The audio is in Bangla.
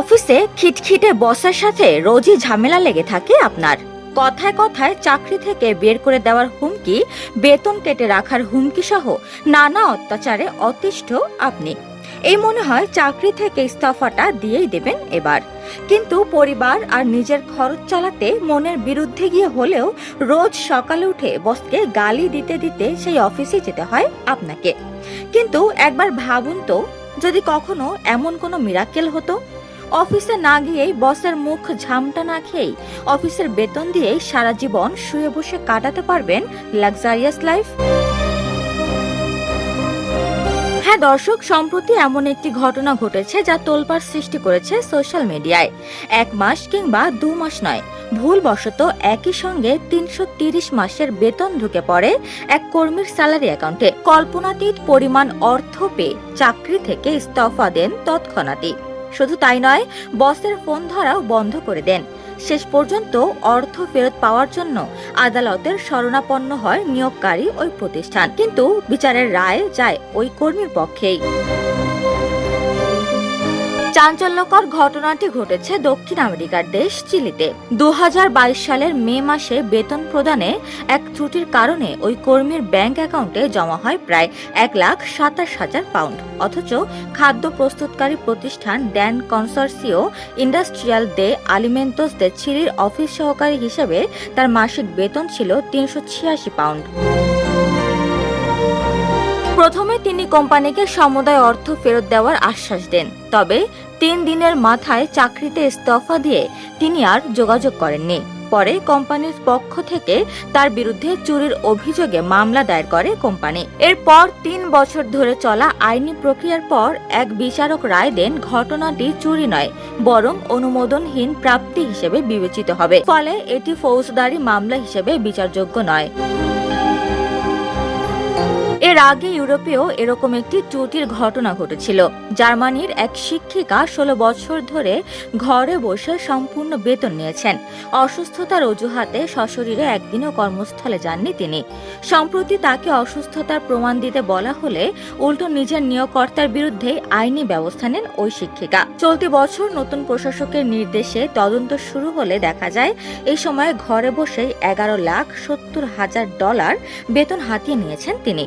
অফিসে খিটখিটে বসের সাথে রোজই ঝামেলা লেগে থাকে আপনার। কথায় কথায় চাকরি থেকে বের করে দেওয়ার হুমকি, বেতন কেটে রাখার হুমকি সহ নানা অত্যাচারে অতিষ্ঠ আপনি। এই মনে হয় চাকরি থেকে ইস্তফাটা দিয়েই দেবেন এবার। কিন্তু পরিবার আর নিজের খরচ চালাতে মনের বিরুদ্ধে গিয়ে হলেও রোজ সকালে উঠে বসকে গালি দিতে দিতে সেই অফিসে যেতে হয় আপনাকে। কিন্তু একবার ভাবুন তো, যদি কখনো এমন কোনো মিরাকেল হতো? অফিসে না গিয়েই বসের মুখ ঝামটা না খেয়েই অফিসের বেতন দিয়েই সারা জীবন শুয়ে বসে কাটাতে পারবেন লাক্সারিয়াস লাইফ হ্যাঁ দর্শক, সম্প্রতি এমন একটি ঘটনা ঘটেছে যা তোলপাড় সৃষ্টি করেছে সোশ্যাল মিডিয়ায় এক মাস কিংবা দু মাস নয়, ভুলবশত একই সঙ্গে তিনশো তিরিশ মাসের বেতন ঢুকে পড়ে এক কর্মীর স্যালারি অ্যাকাউন্টে কল্পনাতীত পরিমাণ অর্থ পেয়ে চাকরি থেকে ইস্তফা দেন তৎক্ষণাৎই। শুধু তাই নয়, বসের ফোন ধরাও বন্ধ করে দেন। শেষ পর্যন্ত অর্থ ফেরত পাওয়ার জন্য আদালতের শরণাপন্ন হয় নিয়োগকারী ওই প্রতিষ্ঠান। কিন্তু বিচারের রায় যায় ওই কর্মীর পক্ষেই। চাঞ্চল্যকর ঘটনাটি ঘটেছে দক্ষিণ আমেরিকার দেশ চিলিতে। দু হাজার বাইশ সালের মে মাসে বেতন প্রদানে এক ত্রুটির কারণে ওই কর্মীর ব্যাংক অ্যাকাউন্টে জমা হয় প্রায় এক লাখ সাতাশ হাজার পাউন্ড। অথচ খাদ্য প্রস্তুতকারী প্রতিষ্ঠান ড্যান কনসার্সিও ইন্ডাস্ট্রিয়াল দে আলিমেন্টোস দে চিলির অফিস সহকারী হিসেবে তার মাসিক বেতন ছিল তিনশো ছিয়াশি পাউন্ড। প্রথমে তিনি কোম্পানিকে সমুদায় অর্থ ফেরত দেওয়ার আশ্বাস দেন, তবে তিন দিনের মাথায় চাকরিতে ইস্তফা দিয়ে তিনি আর যোগাযোগ করেননি। পরে কোম্পানির পক্ষ থেকে তার বিরুদ্ধে চুরির অভিযোগে মামলা দায়ের করে কোম্পানি। এরপর তিন বছর ধরে চলা আইনি প্রক্রিয়ার পর এক বিচারক রায় দেন, ঘটনাটি চুরি নয়, বরং অনুমোদনহীন প্রাপ্তি হিসেবে বিবেচিত হবে। ফলে এটি ফৌজদারি মামলা হিসেবে বিচারযোগ্য নয়। এর আগে ইউরোপেও এরকম একটি ত্রুটির ঘটনা ঘটেছিল। জার্মানির এক শিক্ষিকা ষোলো বছর ধরে ঘরে বসে সম্পূর্ণ বেতন নিয়েছেন। অসুস্থতার অজুহাতে সশরীরে একদিনও কর্মস্থলে যাননি তিনি। সম্প্রতি তাকে অসুস্থতার প্রমাণ দিতে বলা হলে উল্টো নিজের নিয়োগকর্তার বিরুদ্ধে আইনি ব্যবস্থা নেন ওই শিক্ষিকা। চলতি বছর নতুন প্রশাসকের নির্দেশে তদন্ত শুরু হলে দেখা যায়, এই সময় ঘরে বসেই এগারো লাখ সত্তর হাজার ডলার বেতন হাতিয়ে নিয়েছেন তিনি।